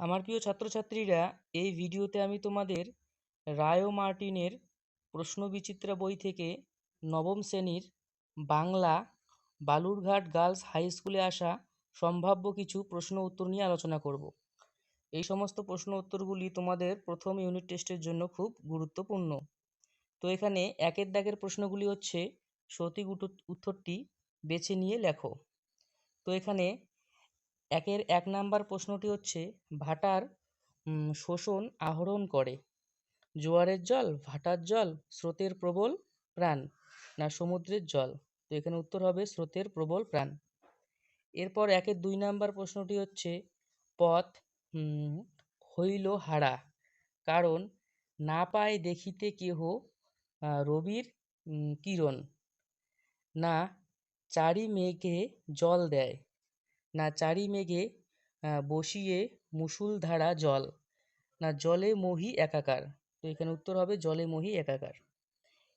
আমার প্রিয় ছাত্রছাত্রীরা, এই ভিডিওতে আমি তোমাদের রায়ো মার্টিনের প্রশ্নবিচিত্রা বই থেকে নবম শ্রেণির বাংলা বালুরঘাট গার্লস হাই স্কুলে আসা সম্ভাব্য কিছু প্রশ্ন উত্তর নিয়ে আলোচনা করব। এই সমস্ত প্রশ্ন উত্তরগুলি তোমাদের প্রথম ইউনিট টেস্টের জন্য খুব গুরুত্বপূর্ণ। তো এখানে একের দাগের প্রশ্নগুলি হচ্ছে সঠিক উত্তরটি বেছে নিয়ে লেখো। তো এখানে একের এক নাম্বার প্রশ্নটি হচ্ছে, ভাটার শোষণ আহরণ করে। জোয়ারের জল, ভাটার জল, স্রোতের প্রবল প্রাণ, না সমুদ্রের জল? তো এখানে উত্তর হবে স্রোতের প্রবল প্রাণ। এরপর একের দুই নাম্বার প্রশ্নটি হচ্ছে, পথ হইল হারা। কারণ, না পায় দেখিতে কেহ রবির কিরণ। না, চারি মেঘে জল দেয়। না চারি মেঘে বসিয়ে মুষলধারা জল। না জলে মহি একাকার। তো এখানে উত্তর হবে জলে মহি একাকার।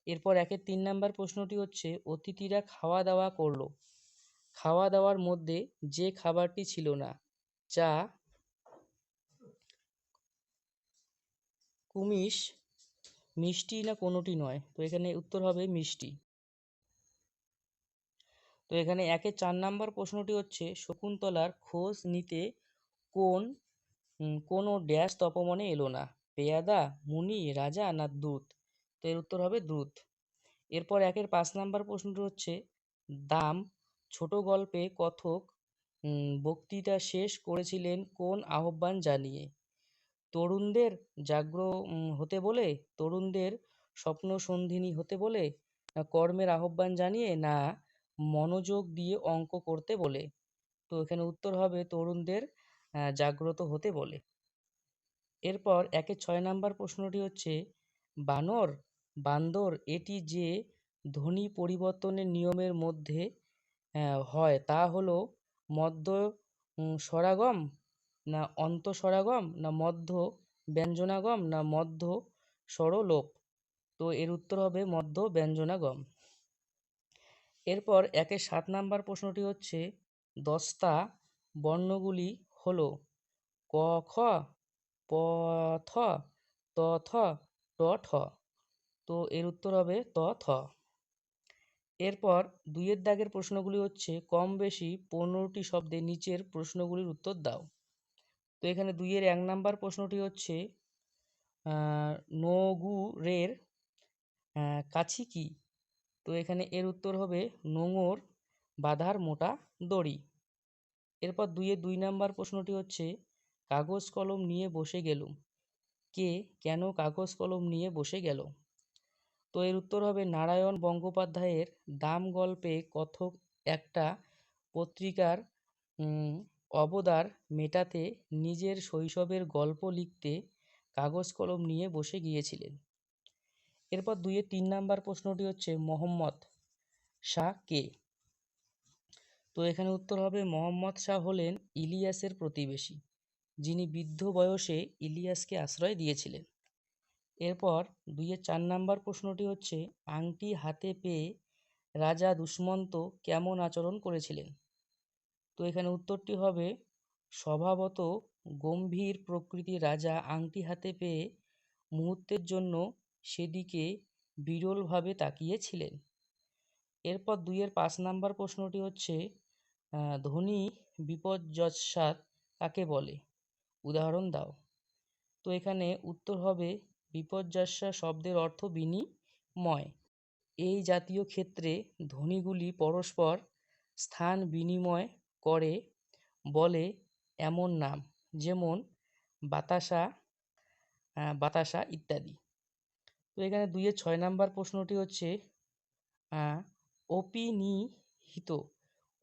এরপর একের তিন নাম্বার প্রশ্নটি হচ্ছে, অতিথিরা খাওয়া দাওয়া করল। খাওয়া দাওয়ার মধ্যে যে খাবারটি ছিল না, চা, কুমিশ, মিষ্টি না কোনোটি নয়। তো এখানে উত্তর হবে মিষ্টি। তো এখানে একের চার নাম্বার প্রশ্নটি হচ্ছে, শকুন্তলার খোঁজ নিতে কোন কোনো ড্যাশ তপমনে এলো না, পেয়াদা, মুনি, রাজা না দূত? তো এর উত্তর হবে দূত। এরপর একের পাঁচ নাম্বার প্রশ্নটি হচ্ছে, দাম, ছোট গল্পে কথক বক্তৃতা শেষ করেছিলেন কোন আহ্বান জানিয়ে? তরুণদের জাগ্র হতে বলে, তরুণদের স্বপ্ন সন্ধিনী হতে বলে কর্মের আহ্বান জানিয়ে, না মনোযোগ দিয়ে অঙ্ক করতে বলে। তো এখানে উত্তর হবে তরুণদের জাগ্রত হতে বলে। এরপর একে ছয় নাম্বার প্রশ্নটি হচ্ছে, বানর, বান্দর এটি যে ধ্বনি পরিবর্তনের নিয়মের মধ্যে হয় তা হলো মধ্য স্বরাগম না অন্তঃস্বরাগম না মধ্য ব্যঞ্জনাগম না মধ্য স্বরলোপ। তো এর উত্তর হবে মধ্য ব্যঞ্জনাগম। এরপর একের সাত নাম্বার প্রশ্নটি হচ্ছে, দস্তা বর্ণগুলি হল ক, খ, প, থ, ত, থ, ট, ঠ। তো এর উত্তর হবে ত, থ। এরপর দুইয়ের দাগের প্রশ্নগুলি হচ্ছে, কম বেশি পনেরোটি শব্দে নিচের প্রশ্নগুলির উত্তর দাও। তো এখানে দুইয়ের এক নাম্বার প্রশ্নটি হচ্ছে নগুরের কাছি কি? তো এখানে এর উত্তর হবে নোঙর, বাঁধার মোটা দড়ি। এরপর দুইয়ের দুই নাম্বার প্রশ্নটি হচ্ছে, কাগজ কলম নিয়ে বসে গেলুম। কে কেন কাগজ কলম নিয়ে বসে গেল? তো এর উত্তর হবে নারায়ণ বন্দ্যোপাধ্যায়ের দাম গল্পে কথক একটা পত্রিকার অবদার মেটাতে নিজের শৈশবের গল্প লিখতে কাগজ কলম নিয়ে বসে গিয়েছিলেন। এরপর দুইয়ের তিন নাম্বার প্রশ্নটি হচ্ছে মোহাম্মদ শাহ কে? তো এখানে উত্তর হবে মোহাম্মদ শাহ হলেন ইলিয়াসের প্রতিবেশী, যিনি বৃদ্ধ বয়সে ইলিয়াসকে আশ্রয় দিয়েছিলেন। এরপর দুইয়ের চার নাম্বার প্রশ্নটি হচ্ছে, আংটি হাতে পেয়ে রাজা দুষ্মন্ত কেমন আচরণ করেছিলেন? তো এখানে উত্তরটি হবে, স্বভাবত গম্ভীর প্রকৃতির রাজা আংটি হাতে পেয়ে মুহূর্তের জন্য সেদিকে বিরলভাবে তাকিয়েছিলেন। এরপর দুইয়ের পাঁচ নাম্বার প্রশ্নটি হচ্ছে ধনী বিপর্যস্বাদ কাকে বলে? উদাহরণ দাও। তো এখানে উত্তর হবে বিপর্যস্যা শব্দের অর্থ বিনিময়। এই জাতীয় ক্ষেত্রে ধ্বনিগুলি পরস্পর স্থান বিনিময় করে, বলে এমন নাম, যেমন বাতাসা বাতাসা ইত্যাদি। তো এখানে দুইয়ের ছয় নাম্বার প্রশ্নটি হচ্ছে অপিনিহিত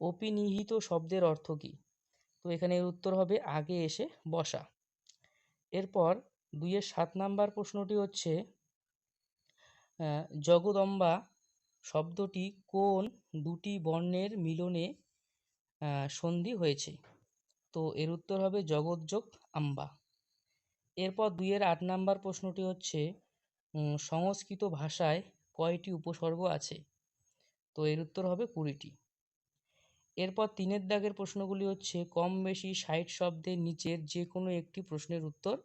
অপিনিহিত শব্দের অর্থ কী? তো এখানে এর উত্তর হবে, আগে এসে বসা। এরপর দুইয়ের সাত নাম্বার প্রশ্নটি হচ্ছে জগদম্বা শব্দটি কোন দুটি বর্ণের মিলনে সন্ধি হয়েছে? তো এর উত্তর হবে জগৎযোগ আম্বা। এরপর দুইয়ের আট নাম্বার প্রশ্নটি হচ্ছে সংস্কৃত ভাষায় কয়টি উপসর্গ আছে? তো এর উত্তর হবে কুড়িটি। এরপর তিনের দাগের প্রশ্নগুলি হচ্ছে, কম বেশি ষাট শব্দের নিচের যে কোনো একটি প্রশ্নের উত্তর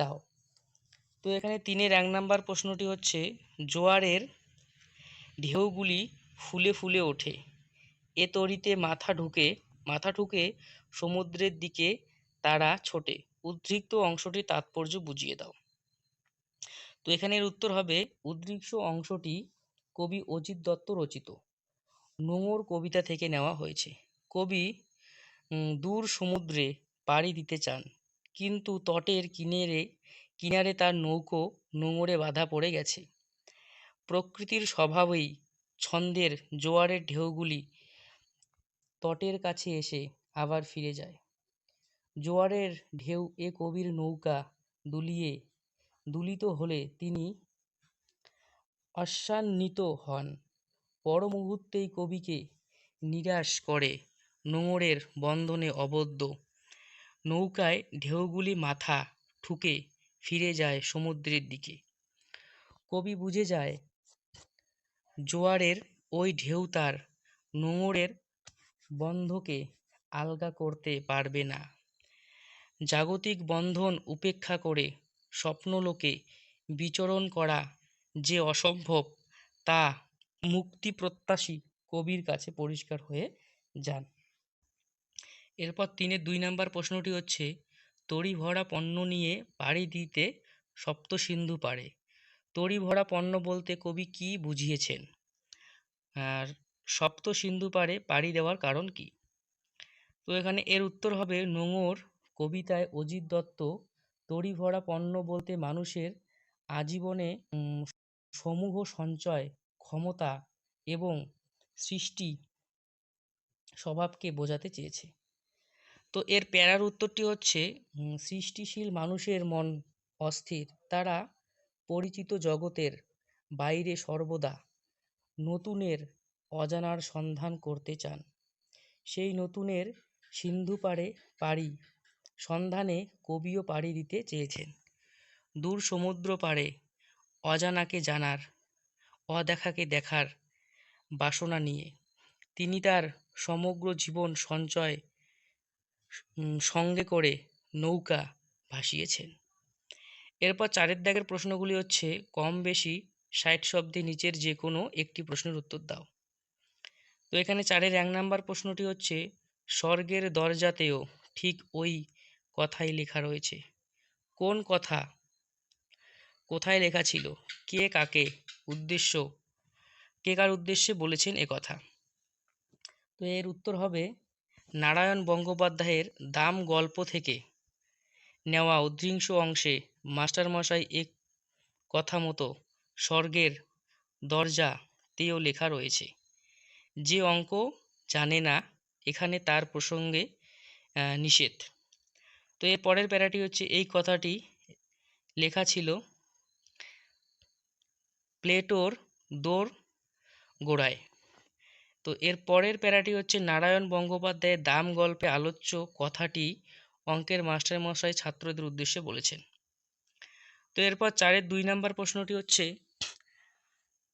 দাও। তো এখানে তিনের এক নাম্বার প্রশ্নটি হচ্ছে, জোয়ারের ঢেউগুলি ফুলে ফুলে ওঠে, এ তরিতে মাথা ঢুকে মাথা ঢুকে সমুদ্রের দিকে তারা ছোটে। উদ্রিক্ত অংশটি তাৎপর্য বুঝিয়ে দাও। তো এখানের উত্তর হবে উদ্রিক্ত অংশটি কবি অজিত দত্ত রচিত। নোঙর কবিতা থেকে নেওয়া হয়েছে। কবি দূর সমুদ্রে পাড়ি দিতে চান, কিন্তু তটের কিনারে কিনারে তার নৌকো নোঙরে বাধা পড়ে গেছে। প্রকৃতির স্বভাবেই ছন্দের জোয়ারের ঢেউগুলি তটের কাছে এসে আবার ফিরে যায়। জোয়ারের ঢেউ এ কবির নৌকা দুলিয়ে দুলিত হলে তিনি অশ্বান্বিত হন। পর মুহূর্তেই কবিকে নিরাশ করে, নোঙরের বন্ধনে আবদ্ধ নৌকায় ঢেউগুলি মাথা ঠুকে ফিরে যায় সমুদ্রের দিকে। কবি বুঝে যায়, জোয়ারের ওই ঢেউ তার নোঙরের বন্ধকে আলগা করতে পারবে না। জাগতিক বন্ধন উপেক্ষা করে স্বপ্নলোকে বিচরণ করা যে অসম্ভব, তা মুক্তিপ্রত্যাশী কবির কাছে পরিষ্কার হয়ে যান। এরপর তিনের দুই নাম্বার প্রশ্নটি হচ্ছে তড়ি ভরা পণ্য নিয়ে পাড়ি দিতে সপ্তসিন্ধু পারে। তড়ি ভরা পণ্য বলতে কবি কি বুঝিয়েছেন? আর সপ্তসিন্ধু পারে পাড়ি দেওয়ার কারণ কি? তো এখানে এর উত্তর হবে নোঙর কবিতায় অজিত দত্ত তড়ি ভরা পণ্য বলতে মানুষের আজীবনে সমূহ সঞ্চয়, ক্ষমতা এবং সৃষ্টি স্বভাবকে বোঝাতে চেয়েছে। তো এর প্যারার উত্তরটি হচ্ছে সৃষ্টিশীল মানুষের মন অস্থির। তারা পরিচিত জগতের বাইরে সর্বদা নতুনের অজানার সন্ধান করতে চান। সেই নতুনের সিন্ধু পাড়ে পাড়ি সন্ধানে কবিও পাড়ি দিতে চেয়েছেন। দূর সমুদ্র পাড়ে অজানাকে জানার, অদেখাকে দেখার বাসনা নিয়ে। তিনি তার সমগ্র জীবন সঞ্চয় সঙ্গে করে নৌকা ভাসিয়েছেন। এরপর চারের দাগের প্রশ্নগুলি হচ্ছে, কম বেশি ষাট শব্দে নিচের যে কোনো একটি প্রশ্নের উত্তর দাও। তো এখানে চারের এক নাম্বার প্রশ্নটি হচ্ছে, স্বর্গের দরজাতেও ঠিক ওই কথাই লেখা রয়েছে। কোন কথা? কোথায় লেখা ছিল? কে কাকে? উদ্দেশ্য? কে কার উদ্দেশ্যে বলেছেন এ কথা? তো এর উত্তর হবে নারায়ণ বন্দ্যোপাধ্যায়ের দাম গল্প থেকে। নেওয়া অধিকাংশ অংশে মাস্টারমশাই এক কথা মতো স্বর্গের দরজাতেও লেখা রয়েছে। যে অঙ্ক জানে না, এখানে তার প্রসঙ্গে নিষেধ। তো এর পরের প্যারাটি হচ্ছে এই কথাটি লেখা ছিল, প্লেটোর দোর গোড়ায়। তো এর পরের প্যারাটি হচ্ছে, নারায়ণ বন্দ্যোপাধ্যায়ের দাম গল্পে আলোচ্য কথাটি অঙ্কের মাস্টারমশাই ছাত্রদের উদ্দেশ্যে বলেছেন। তো এরপর চারের দুই নাম্বার প্রশ্নটি হচ্ছে,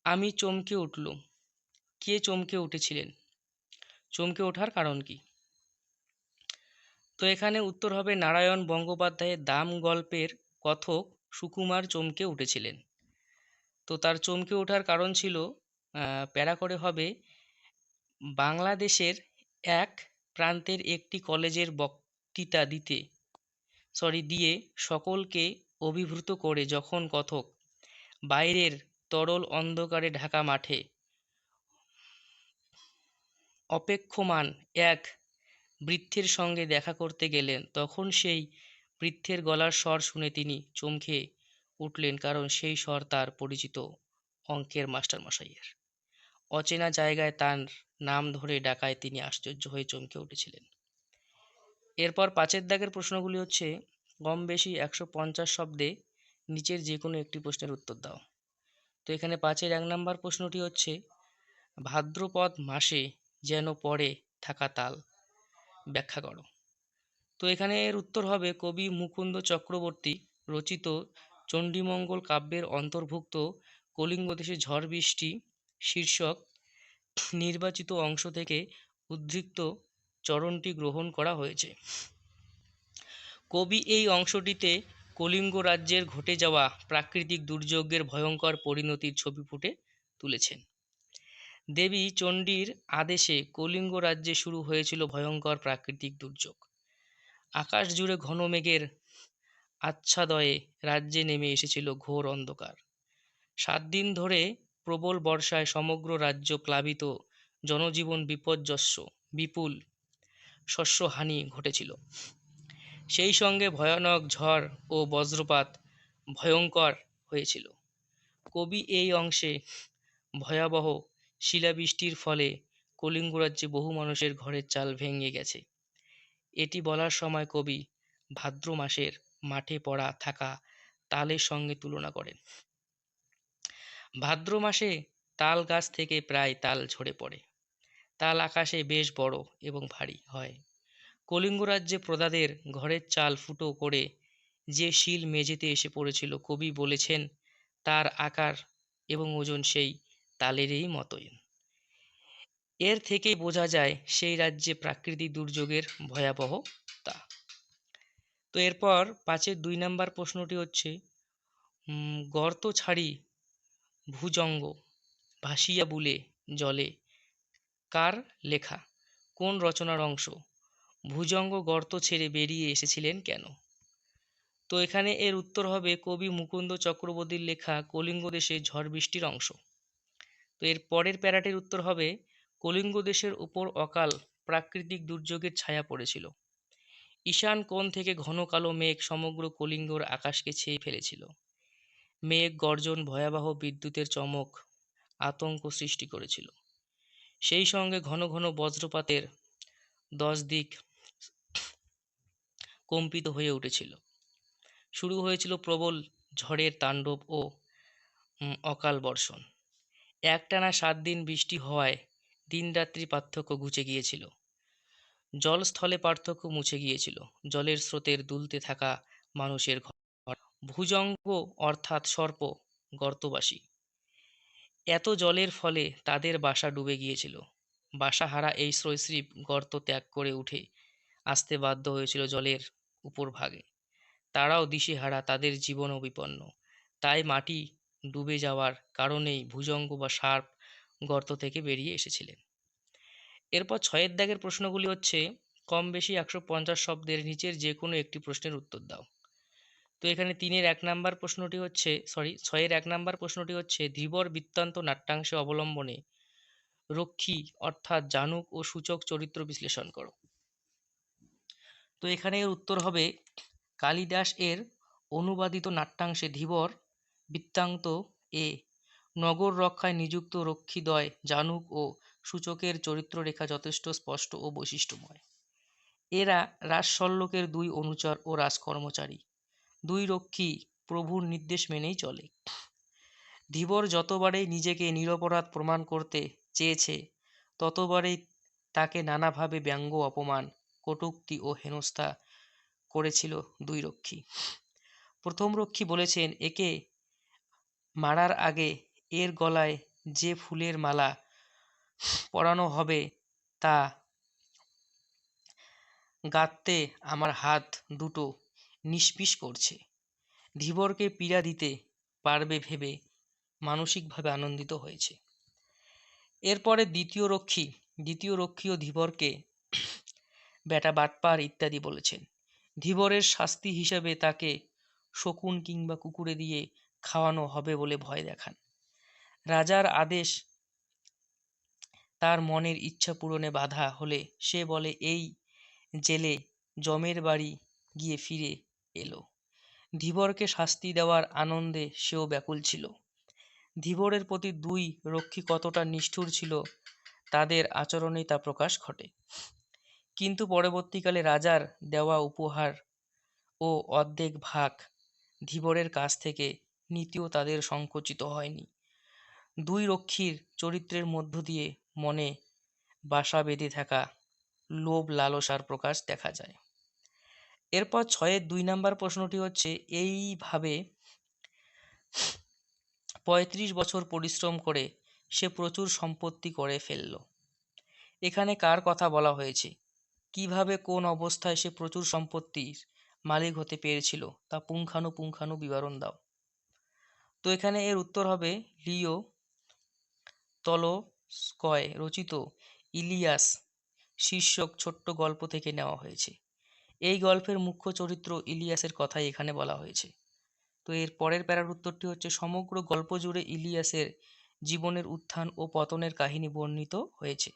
আমি চমকে উঠলুম। কে চমকে উঠেছিলেন? চমকে ওঠার কারণ কি? তো এখানে উত্তর হবে নারায়ণ বন্দ্যোপাধ্যায়ের দাম গল্পের কথক সুকুমার চমকে উঠেছিলেন। তো তার চমকে ওঠার কারণ ছিল প্যারা করে হবে বাংলাদেশের এক প্রান্তের একটি কলেজের বক্তৃতা দিতে সরি দিয়ে সকলকে অভিভূত করে যখন কথক বাইরের তরল অন্ধকারে ঢাকা মাঠে অপেক্ষমান এক বৃদ্ধের সঙ্গে দেখা করতে গেলেন। তখন সেই বৃদ্ধের গলার স্বর শুনে তিনি চমকে উঠলেন, কারণ সেই স্বর তার পরিচিত অঙ্কের মাস্টারমশাইয়ের অচেনা জায়গায় তার নাম ধরে ডাকায় তিনি আশ্চর্য হয়ে চমকে উঠেছিলেন। এরপর পাঁচের দাগের প্রশ্নগুলি হচ্ছে, কম বেশি একশো পঞ্চাশ শব্দে নিচের যে কোনো একটি প্রশ্নের উত্তর দাও। তো এখানে পাঁচের এক নম্বর প্রশ্নটি হচ্ছে, ভাদ্রপদ মাসে যেন পড়ে থাকা তাল। ব্যাখ্যা করো। তো এখানে এর উত্তর হবে কবি মুকুন্দ চক্রবর্তী রচিত চণ্ডীমঙ্গল কাব্যের অন্তর্ভুক্ত কলিঙ্গ দেশে ঝড় বৃষ্টি শীর্ষক নির্বাচিত অংশ থেকে উদ্ধৃত চরণটি গ্রহণ করা হয়েছে। কবি এই অংশটিতে কলিঙ্গ রাজ্যের ঘটে যাওয়া প্রাকৃতিক দুর্যোগের ভয়ঙ্কর পরিণতির ছবি ফুটে তুলেছেন। দেবী চণ্ডীর আদেশে কলিঙ্গ রাজ্যে শুরু হয়েছিল ভয়ঙ্কর প্রাকৃতিক দুর্যোগ। আকাশ জুড়ে ঘন মেঘের আচ্ছাদয়ে রাজ্যে নেমে এসেছিল ঘোর অন্ধকার। সাত দিন ধরে প্রবল বর্ষায় সমগ্র রাজ্য প্লাবিত, জনজীবন বিপর্যস্ত, বিপুল শস্যহানি ঘটেছিল। সেই সঙ্গে ভয়ানক ঝড় ও বজ্রপাত ভয়ঙ্কর হয়েছিল। কবি এই অংশে ভয়াবহ শিলাবৃষ্টির ফলে কলিঙ্গ রাজ্যে বহু মানুষের ঘরের চাল ভেঙে গেছে। এটি বলার সময় কবি ভাদ্র মাসের মাঠে পড়া থাকা তালের সঙ্গে তুলনা করেন। ভাদ্র মাসে তাল গাছ থেকে প্রায় তাল ঝরে পড়ে। তাল আকাশে বেশ বড় এবং ভারী হয়। কলিঙ্গ রাজ্যে প্রদাদের ঘরের চাল ফুটো করে যে শিল মেঝেতে এসে পড়েছিল কবি বলেছেন, তার আকার এবং ওজন সেই তালেরই মতোই। এর থেকেই বোঝা যায় সেই রাজ্যে প্রাকৃতিক দুর্যোগের ভয়াবহতা। তো এরপর পাঁচের দুই নাম্বার প্রশ্নটি হচ্ছে গর্ত ছাড়ি ভুজঙ্গ ভাসিয়া বুলে জলে কার লেখা? কোন রচনার অংশ? ভুজঙ্গ গর্ত ছেড়ে বেরিয়ে এসেছিলেন কেন? তো এখানে এর উত্তর হবে কবি মুকুন্দ চক্রবর্তীর লেখা কলিঙ্গ দেশে ঝড় বৃষ্টির অংশ। তো এর পরের প্যারাটির উত্তর হবে, কলিঙ্গ দেশের উপর অকাল প্রাকৃতিক দুর্যোগের ছায়া পড়েছিল। ঈশান কোণ থেকে ঘন কালো মেঘ সমগ্র কলিঙ্গর আকাশকে ছেয়ে ফেলেছিল। মেঘ, গর্জন, ভয়াবহ বিদ্যুতের চমক, আতঙ্ক সৃষ্টি করেছিল। সেই সঙ্গে ঘন ঘন বজ্রপাতের দশ দিক কম্পিত হয়ে উঠেছিল। শুরু হয়েছিল প্রবল ঝড়ের তাণ্ডব ও অকাল বর্ষণ। একটানা সাত দিন বৃষ্টি হওয়ায় দিনরাত্রি পার্থক্য ঘুচে গিয়েছিল। জলস্থলে পার্থক্য মুছে গিয়েছিল। জলের স্রোতের দুলতে থাকা মানুষের ঘর। ভুজঙ্গ অর্থাৎ সর্প গর্তবাসী। এত জলের ফলে তাদের বাসা ডুবে গিয়েছিল। বাসাহারা এই সরীসৃপ গর্ত ত্যাগ করে উঠে আসতে বাধ্য হয়েছিল জলের উপর ভাগে। তারাও দিশেহারা, তাদের জীবনও বিপন্ন। তাই মাটি ডুবে যাওয়ার কারণেই ভুজঙ্গ বা সার্প গর্ত থেকে বেরিয়ে এসেছিলেন। এরপর ছয়ের দাগের প্রশ্নগুলি হচ্ছে, কম বেশি একশো পঞ্চাশ শব্দের নিচের যে কোনো একটি প্রশ্নের উত্তর দাও। তো এখানে তিনের এক নাম্বার প্রশ্নটি হচ্ছে সরি ছয়ের এক নাম্বার প্রশ্নটি হচ্ছে, ধীবর বৃত্তান্ত নাট্যাংশে অবলম্বনে রক্ষী অর্থাৎ জানুক ও সূচক চরিত্র বিশ্লেষণ করো। তো এখানে এর উত্তর হবে, কালিদাস এর অনুবাদিত নাট্যাংশে ধীবর বৃত্তান্ত এ। নগর রক্ষায় নিযুক্ত রক্ষীদ্বয় জানুক ও সূচকের চরিত্ররেখা যথেষ্ট স্পষ্ট ও বৈশিষ্ট্যময়। এরা রাজশল্যকের দুই অনুচর ও রাজকর্মচারী। দুই রক্ষী প্রভুর নির্দেশ মেনেই চলে। ধীবর যতবারেই নিজেকে নিরপরাধ প্রমাণ করতে চেয়েছে, ততবারেই তাকে নানাভাবে ব্যঙ্গ, অপমান, কটূক্তি ও হেনস্থা করেছিল দুই রক্ষী। প্রথম রক্ষী বলেছেন, একে মারার আগে এর গলায় যে ফুলের মালা পরানো হবে তা গাঁথতে আমার হাত দুটো নিষ্পিস করছে। ধীবরকে পীড়া দিতে পারবে ভেবে মানসিকভাবে আনন্দিত হয়েছে। এরপরে দ্বিতীয় রক্ষী, দ্বিতীয় রক্ষীও ধীবরকে বেটা বাটপার ইত্যাদি বলেছেন। ধীবরের শাস্তি হিসাবে তাকে শকুন কিংবা কুকুরে দিয়ে খাওয়ানো হবে বলে ভয় দেখান। রাজার আদেশ তার মনের ইচ্ছা পূরণে বাধা হলে সে বলে, এই জেলে জমের বাড়ি গিয়ে ফিরে এলো। ধীবরকে শাস্তি দেওয়ার আনন্দে সেও ব্যাকুল ছিল। ধীবরের প্রতি দুই রক্ষী কতটা নিষ্ঠুর ছিল, তাদের আচরণেই তা প্রকাশ ঘটে। কিন্তু পরবর্তীকালে রাজার দেওয়া উপহার ও অর্ধেক ভাগ ধীবরের কাছ থেকে নীতিও তাদের সংকুচিত হয়নি। দুই রক্ষীর চরিত্রের মধ্য দিয়ে মনে বাসা বেঁধে থাকা লোভ লালসার প্রকাশ দেখা যায়। এরপর ছয়ের দুই নাম্বার প্রশ্নটি হচ্ছে, এইভাবে পঁয়ত্রিশ বছর পরিশ্রম করে সে প্রচুর সম্পত্তি করে ফেলল। এখানে কার কথা বলা হয়েছে? কীভাবে কোন অবস্থায় সে প্রচুর সম্পত্তির মালিক হতে পেরেছিল? তা পুঙ্খানুপুঙ্খানু বিবরণ দাও। তো এখানে এর উত্তর হবে লিও তলস্কয় রচিত ইলিয়াস শীর্ষক ছোট্ট গল্প থেকে নেওয়া হয়েছে। এই গল্পের মুখ্য চরিত্র ইলিয়াসের কথাই এখানে বলা হয়েছে। তো এর পরের প্যারার উত্তরটি হচ্ছে, সমগ্র গল্প জুড়ে ইলিয়াসের জীবনের উত্থান ও পতনের কাহিনী বর্ণিত হয়েছে।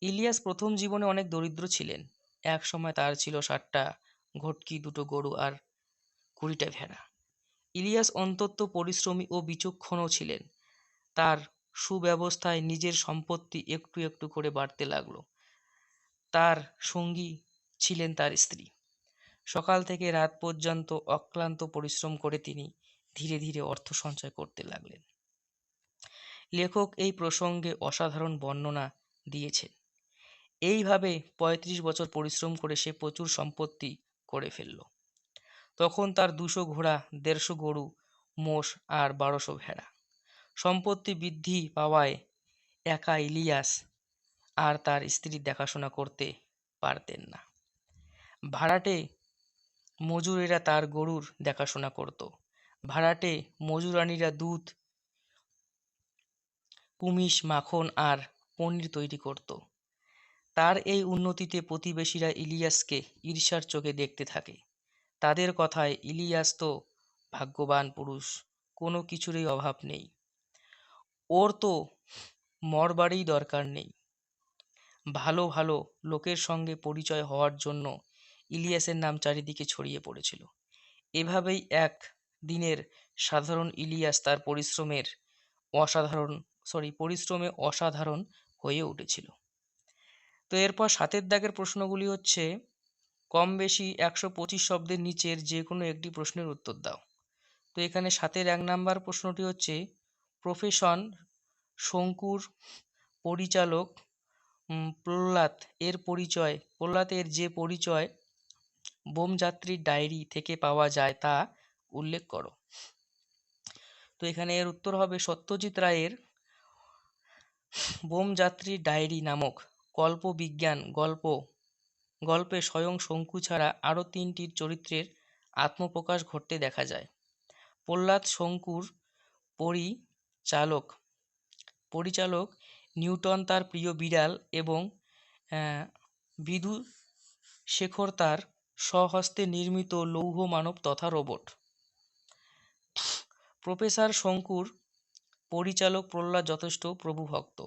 ইলিয়াস প্রথম জীবনে অনেক দরিদ্র ছিলেন। এক সময় তার ছিল ষাটটা ঘটকি, দুটো গরু আর কুড়িটা ভেড়া। ইলিয়াস অন্তত পরিশ্রমী ও বিচক্ষণও ছিলেন। তার সুব্যবস্থায় নিজের সম্পত্তি একটু একটু করে বাড়তে লাগল। তার সঙ্গী ছিলেন তার স্ত্রী। সকাল থেকে রাত পর্যন্ত অক্লান্ত পরিশ্রম করে তিনি ধীরে ধীরে অর্থ সঞ্চয় করতে লাগলেন। লেখক এই প্রসঙ্গে অসাধারণ বর্ণনা দিয়েছেন। এইভাবে পঁয়ত্রিশ বছর পরিশ্রম করে সে প্রচুর সম্পত্তি করে ফেলল। তখন তার দুশো ঘোড়া, দেড়শো গরু, মোষ আর বারোশো ভেড়া। সম্পত্তি বৃদ্ধি পাওয়ায় একা ইলিয়াস আর তার স্ত্রীর দেখাশোনা করতে পারতেন না। ভাড়াটে মজুরেরা তার গরুর দেখাশোনা করত। ভাড়াটে মজুরানিরা দুধ, কুমিশ, মাখন আর পনির তৈরি করত। তার এই উন্নতিতে প্রতিবেশীরা ইলিয়াসকে ঈর্ষার চোখে দেখতে থাকে। তাদের কথায় ইলিয়াস তো ভাগ্যবান পুরুষ, কোনো কিছুরই অভাব নেই। ওর তো মরবারই দরকার নেই। ভালো ভালো লোকের সঙ্গে পরিচয় হওয়ার জন্য ইলিয়াসের নাম চারিদিকে ছড়িয়ে পড়েছিল। এভাবেই এক দিনের সাধারণ ইলিয়াস তার পরিশ্রমের অসাধারণ সরি পরিশ্রমে অসাধারণ হয়ে উঠেছিল। তো এরপর সাতের দাগের প্রশ্নগুলি হচ্ছে কম বেশি একশো পঁচিশ শব্দের নিচের যে কোনো একটি প্রশ্নের উত্তর দাও। তো এখানে সাতের এক নাম্বার প্রশ্নটি হচ্ছে প্রফেশন শঙ্কুর পরিচালক প্রহ্লাদ এর পরিচয়, প্রহ্লাদের যে পরিচয় বোমযাত্রীর ডায়েরি থেকে পাওয়া যায় তা উল্লেখ করো। তো এখানে এর উত্তর হবে সত্যজিৎ রায়ের বোমযাত্রীর ডায়েরি নামক কল্পবিজ্ঞান গল্প গল্পে স্বয়ং শঙ্কু ছাড়া আরও তিনটির চরিত্রের আত্মপ্রকাশ ঘটতে দেখা যায়। প্রহ্লাদ শঙ্কুর পরিচালক পরিচালক নিউটন তার প্রিয় বিড়াল এবং বিধু শেখর তার স্বহস্তে নির্মিত লৌহ মানব তথা রোবট। প্রফেসর শঙ্কুর পরিচালক প্রহ্লাদ যথেষ্ট প্রভুভক্ত।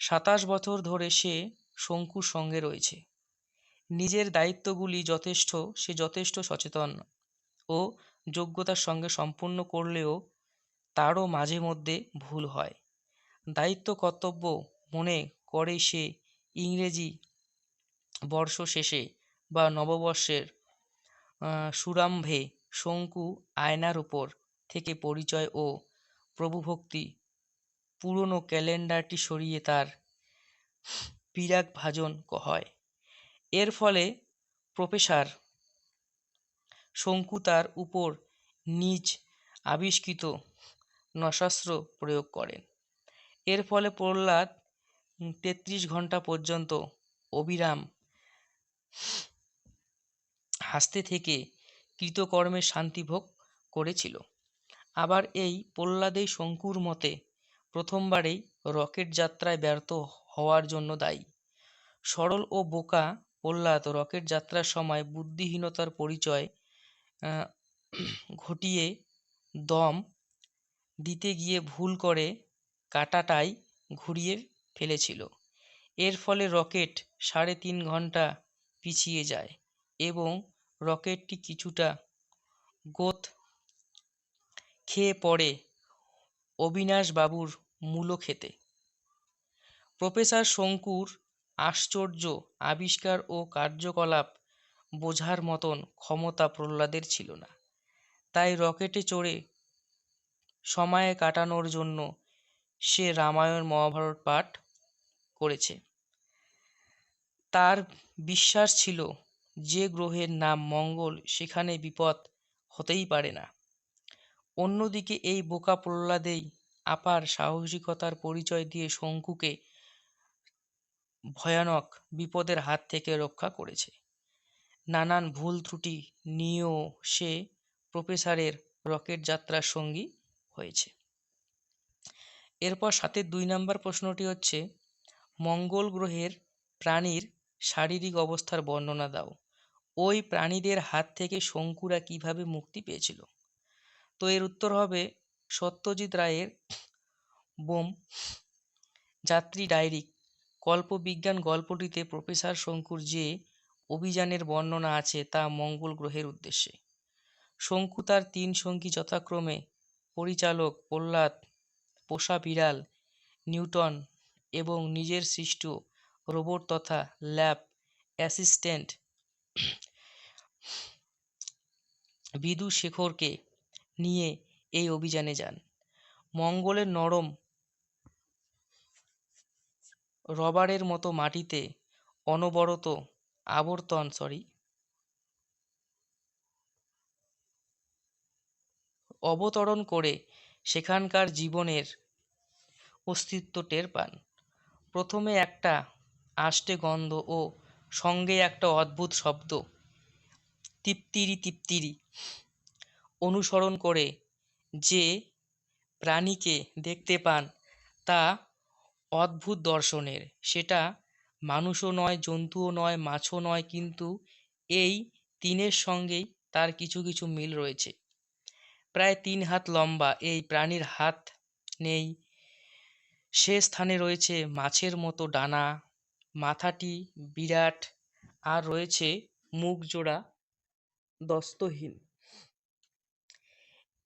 সাতাশ বছর ধরে সে শঙ্কুর সঙ্গে রয়েছে। নিজের দায়িত্বগুলি যথেষ্ট, সে যথেষ্ট সচেতন ও যোগ্যতার সঙ্গে সম্পূর্ণ করলেও তারও মাঝে মধ্যে ভুল হয়। দায়িত্ব কর্তব্য মনে করে সে ইংরেজি বর্ষ শেষে বা নববর্ষের সুরাম্ভে শঙ্কু আয়নার উপর থেকে পরিচয় ও প্রভুভক্তি পুরনো ক্যালেন্ডারটি সরিয়ে তার পিরাক ভাজন হয়। এর ফলে প্রফেসর শঙ্কু তার উপর নিজ আবিষ্কৃত নশাস্ত্র প্রয়োগ করেন। এর ফলে প্রহ্লাদ তেত্রিশ ঘণ্টা পর্যন্ত অবিরাম হাসতে থেকে কৃতকর্মের শান্তিভোগ করেছিল। আবার এই প্রহ্লাদেই শঙ্কুর মতে প্রথমবারেই রকেট যাত্রায় ব্যর্থ হওয়ার জন্য দায়ী। সরল ও বোকা প্রহ্লাদ রকেট যাত্রার সময় বুদ্ধিহীনতার পরিচয় ঘটিয়ে দম দিতে গিয়ে ভুল করে কাঁটাটাই ঘুরিয়ে ফেলেছিল। এর ফলে রকেট সাড়ে তিন ঘণ্টা পিছিয়ে যায় এবং রকেটটি কিছুটা গোত খেয়ে পড়ে অবিনাশবাবুর মূলো খেতে। প্রফেসর শঙ্কুর আশ্চর্য আবিষ্কার ও কার্যকলাপ বোঝার মতন ক্ষমতা প্রহ্লাদের ছিল না। তাই রকেটে চড়ে সময় কাটানোর জন্য সে রামায়ণ, মহাভারত পাঠ করেছে। তার বিশ্বাস ছিল যে গ্রহের নাম মঙ্গল সেখানে বিপদ হতেই পারে না। অন্যদিকে এই বোকা প্রহ্লাদেই আপার সাহসিকতার পরিচয় দিয়ে শঙ্কুকে ভয়ানক বিপদের হাত থেকে রক্ষা করেছে। নানান ভুল ত্রুটি নিয়েও সে প্রফেসরের রকেট যাত্রার সঙ্গী হয়েছে। এরপর সাথে দুই নম্বর প্রশ্নটি হচ্ছে, মঙ্গল গ্রহের প্রাণীর শারীরিক অবস্থার বর্ণনা দাও। ওই প্রাণীদের হাত থেকে শঙ্কুরা কীভাবে মুক্তি পেয়েছিল? তো এর উত্তর হবে সত্যজিৎ রায়ের বোম যাত্রী ডায়েরি কল্পবিজ্ঞান গল্পটিতে প্রফেসর শঙ্কুর যে অভিযানের বর্ণনা আছে তা মঙ্গল গ্রহের উদ্দেশ্যে। শঙ্কু তার তিন সঙ্গী যথাক্রমে পরিচালক প্রহ্লাদ, পোষা বিড়াল, নিউটন এবং নিজের সৃষ্ট রোবট তথা ল্যাব অ্যাসিস্ট্যান্ট বিদু শেখরকে নিয়ে এই অভিযানে যান। মঙ্গলের নরম রবারের মতো মাটিতে অনবরত আবর্তন সরি অবতরণ করে সেখানকার জীবনের অস্তিত্ব টের পান। প্রথমে একটা আষ্টে গন্ধ ও সঙ্গে একটা অদ্ভুত শব্দ, তিপ্তিরি তিপ্তিরি, অনুসরণ করে যে প্রাণীকে দেখতে পান তা অদ্ভুত দর্শনের। সেটা মানুষও নয়, জন্তুও নয়, মাছও নয়, কিন্তু এই তিনের সঙ্গেই তার কিছু কিছু মিল রয়েছে। প্রায় তিন হাত লম্বা, এই প্রাণীর হাত নেই। সে স্থানে রয়েছে মাছের মতো ডানা, মাথাটি বিরাট, আর রয়েছে মুখ জোড়া দস্তহীন।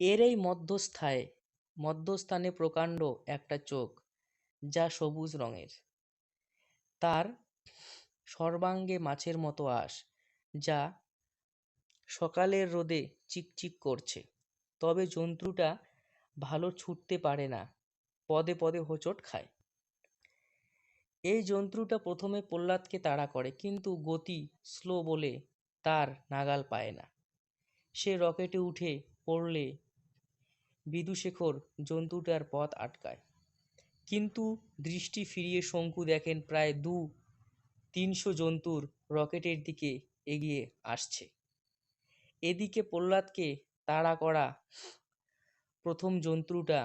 এর এই মধ্যস্থায়, মধ্যস্থানে প্রকাণ্ড একটা চোখ। যা সবুজ রঙের। তার সর্বাঙ্গে মাছের মতো আঁশ, যা সকালের রোদে চিকচিক করছে। তবে জন্তুটা ভালো ছুটতে পারে না, পদে পদে হোঁচট খায়। এই জন্তুটা প্রথমে প্রহ্লাদকে তাড়া করে, কিন্তু গতি স্লো বলে তার নাগাল পায় না। সে রকেটে উঠে পড়লে বিদুশেখর জন্তুটার পথ আটকায়। কিন্তু দৃষ্টি ফিরিয়ে শঙ্কু দেখেন প্রায় দু তিনশো জন্তুর রকেটের দিকে এগিয়ে আসছে। এদিকে প্রহ্লাদকে তাড়া করা প্রথম জন্তুটা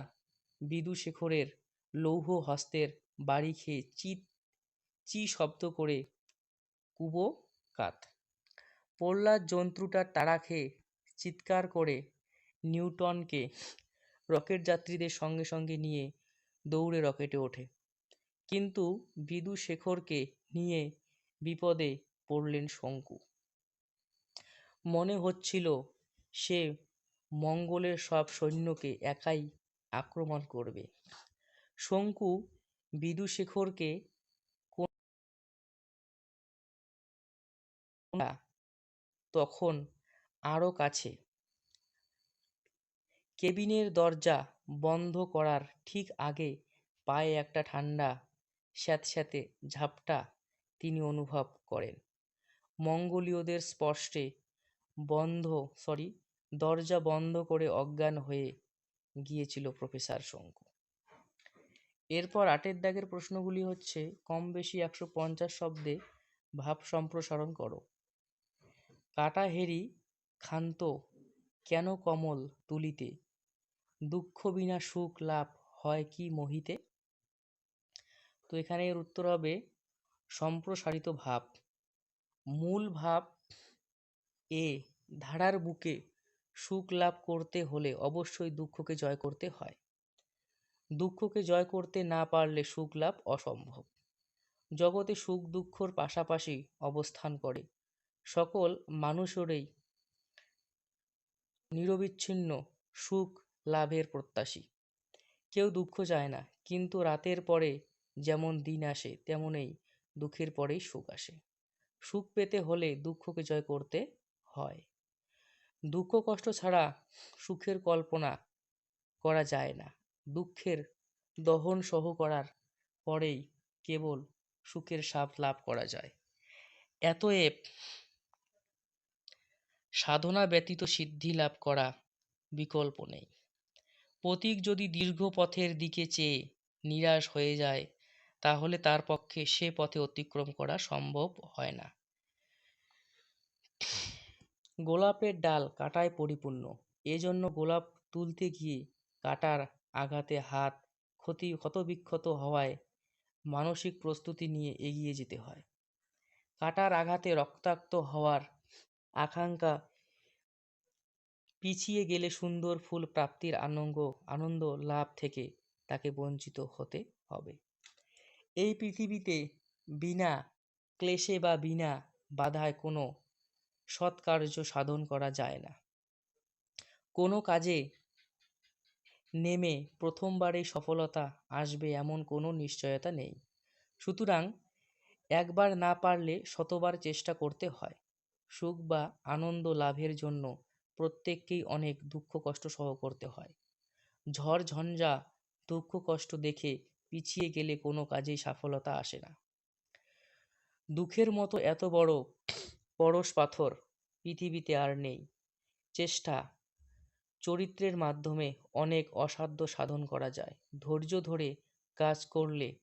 বিদুশেখরের লৌহ হস্তের বাড়ি খেয়ে চিৎ, চি শব্দ করে কুবো কাত। প্রহ্লাদ জন্তুটার তাড়া খেয়ে চিৎকার করে নিউটনকে রকেট যাত্রীদের সঙ্গে সঙ্গে নিয়ে দৌড়ে রকেটে ওঠে। কিন্তু বিদু শেখরকে নিয়ে বিপদে পড়লেন শঙ্কু। মনে হচ্ছিল সে মঙ্গলের সব সৈন্যকে একাই আক্রমণ করবে। শঙ্কু বিদুশেখরকে তখন আরও কাছে। কেবিনের দরজা বন্ধ করার ঠিক আগে পায়ে একটা ঠান্ডা, স্যাঁতস্যাঁতে ঝাপটা তিনি অনুভব করেন। মঙ্গোলীয়দের স্পর্শে বন্ধ, সরি, দরজা বন্ধ করে অজ্ঞান হয়ে গিয়েছিল প্রফেসর শঙ্কু। এরপর আটের দাগের প্রশ্নগুলি হচ্ছে কম বেশি একশো পঞ্চাশ শব্দে ভাব সম্প্রসারণ করো। কাটা হেরি ক্ষান্ত, কেন কমল তুলিতে দুঃখ বিনা সুখ লাভ হয় কি মোহিতে? তো এখানে এর উত্তর হবে সম্প্রসারিত ভাব। মূল ভাব এ, ধারার বুকে সুখ লাভ করতে হলে অবশ্যই দুঃখকে জয় করতে হয়। দুঃখকে জয় করতে না পারলে সুখ লাভ অসম্ভব। জগতে সুখ দুঃখর পাশাপাশি অবস্থান করে। সকল মানুষেরই নিরবিচ্ছিন্ন সুখ লাভের প্রত্যাশী। কেউ দুঃখ চায় না, কিন্তু রাতের পরে যেমন দিন আসে, তেমনই দুঃখের পরেই সুখ আসে। সুখ পেতে হলে দুঃখকে জয় করতে হয়। দুঃখ কষ্ট ছাড়া সুখের কল্পনা করা যায় না। দুঃখের দহন সহ করার পরেই কেবল সুখের স্বাদ লাভ করা যায়। এতএব সাধনা ব্যতীত সিদ্ধি লাভ করা বিকল্প নেই। পথিক যদি দীর্ঘ পথের দিকে চেয়ে নিরাশ হয়ে যায়, তাহলে তার পক্ষে সে পথে অতিক্রম করা সম্ভব হয় না। গোলাপের ডাল কাঁটায় পরিপূর্ণ। এজন্য গোলাপ তুলতে গিয়ে কাঁটার আঘাতে হাত ক্ষতি, ক্ষতবিক্ষত হওয়ায় মানসিক প্রস্তুতি নিয়ে এগিয়ে যেতে হয়। কাঁটার আঘাতে রক্তাক্ত হওয়ার আকাঙ্ক্ষা পিছিয়ে গেলে সুন্দর ফুল প্রাপ্তির আনন্দ আনন্দ লাভ থেকে তাকে বঞ্চিত হতে হবে। এই পৃথিবীতে বিনা ক্লেশে বা বিনা বাধায় কোনো সৎকার্য সাধন করা যায় না। কোনো কাজে নেমে প্রথমবারেই সফলতা আসবে এমন কোনো নিশ্চয়তা নেই। সুতরাং একবার না পারলে শতবার চেষ্টা করতে হয়। সুখ বা আনন্দ লাভের জন্য প্রত্যেককেই অনেক দুঃখ কষ্ট সহ করতে হয়। ঝড় ঝঞ্ঝা, দুঃখ কষ্ট দেখে পিছিয়ে গেলে কোনো কাজেই সফলতা আসে না। দুঃখের মতো এত বড় পরশ পাথর পৃথিবীতে আর নেই। চেষ্টা, চরিত্রের মাধ্যমে অনেক অসাধ্য সাধন করা যায়। ধৈর্য ধরে কাজ করলে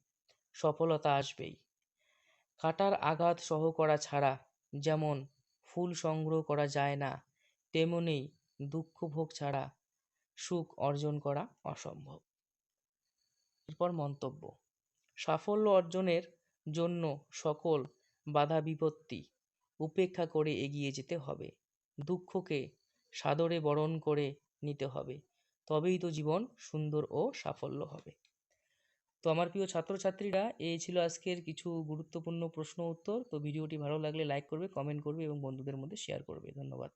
সফলতা আসবেই। কাটার আঘাত সহ করা ছাড়া যেমন ফুল সংগ্রহ করা যায় না তেমনি দুঃখ ভোগ ছাড়া সুখ অর্জন করা অসম্ভব। এরপর মন্তব্য, সাফল্য অর্জনের জন্য সকল বাধা বিপত্তি উপেক্ষা করে এগিয়ে যেতে হবে। দুঃখকে সাদরে বরণ করে নিতে হবে। তবেই তো জীবন সুন্দর ও সাফল্য হবে। তো আমার প্রিয় ছাত্রছাত্রীরা এই ছিল আজকের কিছু গুরুত্বপূর্ণ প্রশ্ন উত্তর। তো ভিডিওটি ভালো লাগলে লাইক করবে কমেন্ট করবে এবং বন্ধুদের মধ্যে শেয়ার করবে। ধন্যবাদ।